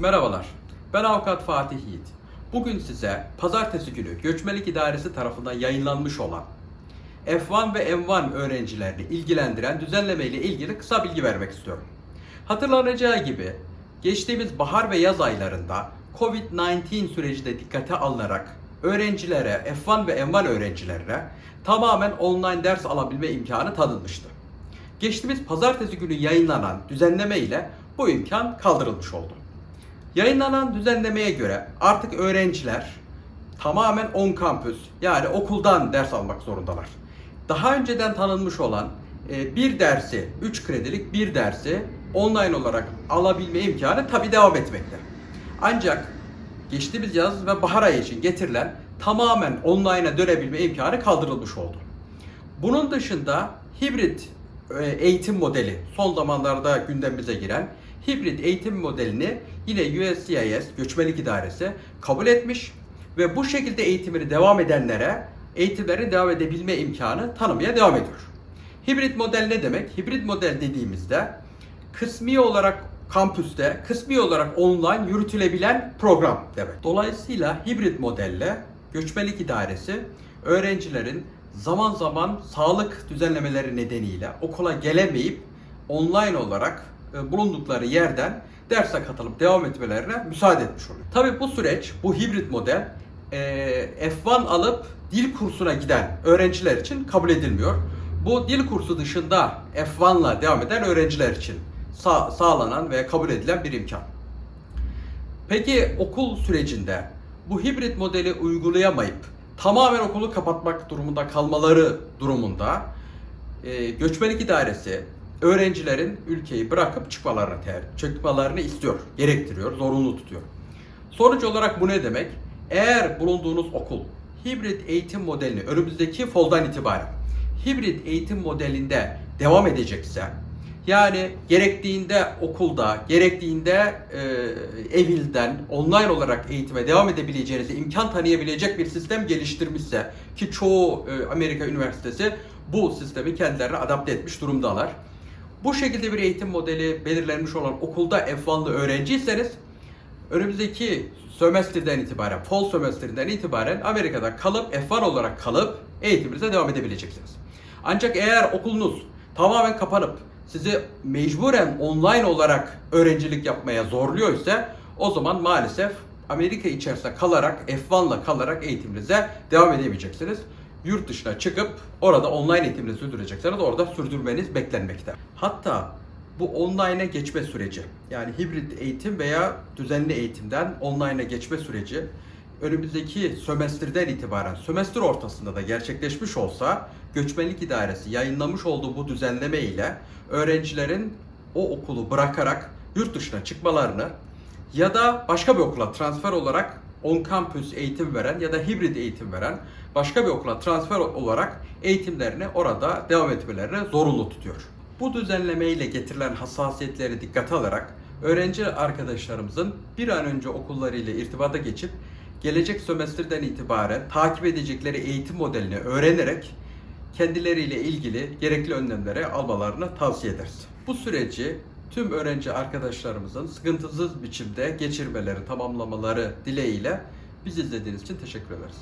Merhabalar, ben Avukat Fatih Yiğit. Bugün size pazartesi günü Göçmenlik İdaresi tarafından yayınlanmış olan F1 ve M1 öğrencilerini ilgilendiren düzenleme ile ilgili kısa bilgi vermek istiyorum. Hatırlanacağı gibi geçtiğimiz bahar ve yaz aylarında Covid-19 süreci de dikkate alınarak öğrencilere, F1 ve M1 öğrencilerine tamamen online ders alabilme imkanı tanınmıştı. Geçtiğimiz pazartesi günü yayınlanan düzenleme ile bu imkan kaldırılmış oldu. Yayınlanan düzenlemeye göre artık öğrenciler tamamen on kampüs yani okuldan ders almak zorundalar. Daha önceden tanınmış olan e, bir dersi, 3 kredilik bir dersi online olarak alabilme imkanı tabi devam etmekte. Ancak geçtiğimiz yaz ve bahar ayı için getirilen tamamen online'a dönebilme imkanı kaldırılmış oldu. Bunun dışında hibrit eğitim modeli son zamanlarda gündemimize giren hibrit eğitim modelini yine USCIS Göçmenlik İdaresi kabul etmiş ve bu şekilde eğitimini devam edenlere eğitimlerin devam edebilme imkanı tanımaya devam ediyor. Hibrit model ne demek? Hibrit model dediğimizde kısmi olarak kampüste, kısmi olarak online yürütülebilen program demek. Dolayısıyla hibrit modelle Göçmenlik İdaresi öğrencilerin zaman zaman sağlık düzenlemeleri nedeniyle okula gelemeyip online olarak e, bulundukları yerden derse katılıp devam etmelerine müsaade etmiş oluyor. Tabi bu süreç, bu hibrit model e, F1 alıp dil kursuna giden öğrenciler için kabul edilmiyor. Bu dil kursu dışında F1'la devam eden öğrenciler için sağ- sağlanan ve kabul edilen bir imkan. Peki okul sürecinde bu hibrit modeli uygulayamayıp tamamen okulu kapatmak durumunda kalmaları durumunda e, göçmenlik idaresi öğrencilerin ülkeyi bırakıp çıkmalarını ter, çıkmalarını istiyor, gerektiriyor, zorunlu tutuyor. Sonuç olarak bu ne demek? Eğer bulunduğunuz okul hibrit eğitim modelini önümüzdeki foldan itibaren hibrit eğitim modelinde devam edecekse yani gerektiğinde okulda, gerektiğinde e, evilden online olarak eğitime devam edebileceğinize imkan tanıyabilecek bir sistem geliştirmişse ki çoğu e, Amerika üniversitesi bu sistemi kendilerine adapte etmiş durumdalar. Bu şekilde bir eğitim modeli belirlenmiş olan okulda F1'lı öğrenciyseniz önümüzdeki sömestrden itibaren, fall sömestrinden itibaren Amerika'da kalıp F1 olarak kalıp eğitiminize devam edebileceksiniz. Ancak eğer okulunuz tamamen kapanıp sizi mecburen online olarak öğrencilik yapmaya zorluyor ise o zaman maalesef Amerika içerisinde kalarak F1'la kalarak eğitiminize devam edemeyeceksiniz. Yurt dışına çıkıp orada online eğitimini sürdürecekseniz orada sürdürmeniz beklenmekte. Hatta bu online'a geçme süreci yani hibrit eğitim veya düzenli eğitimden online'a geçme süreci önümüzdeki sömestrden itibaren sömestr ortasında da gerçekleşmiş olsa Göçmenlik İdaresi yayınlamış olduğu bu düzenleme ile öğrencilerin o okulu bırakarak yurt dışına çıkmalarını ya da başka bir okula transfer olarak on kampüs eğitim veren ya da hibrit eğitim veren başka bir okula transfer olarak eğitimlerini orada devam etmelerini zorunlu tutuyor. Bu düzenleme ile getirilen hassasiyetleri dikkate alarak öğrenci arkadaşlarımızın bir an önce okullarıyla irtibata geçip gelecek sömestrden itibaren takip edecekleri eğitim modelini öğrenerek kendileriyle ilgili gerekli önlemleri almalarını tavsiye ederiz. Bu süreci tüm öğrenci arkadaşlarımızın sıkıntısız biçimde geçirmeleri, tamamlamaları dileğiyle biz izlediğiniz için teşekkür ederiz.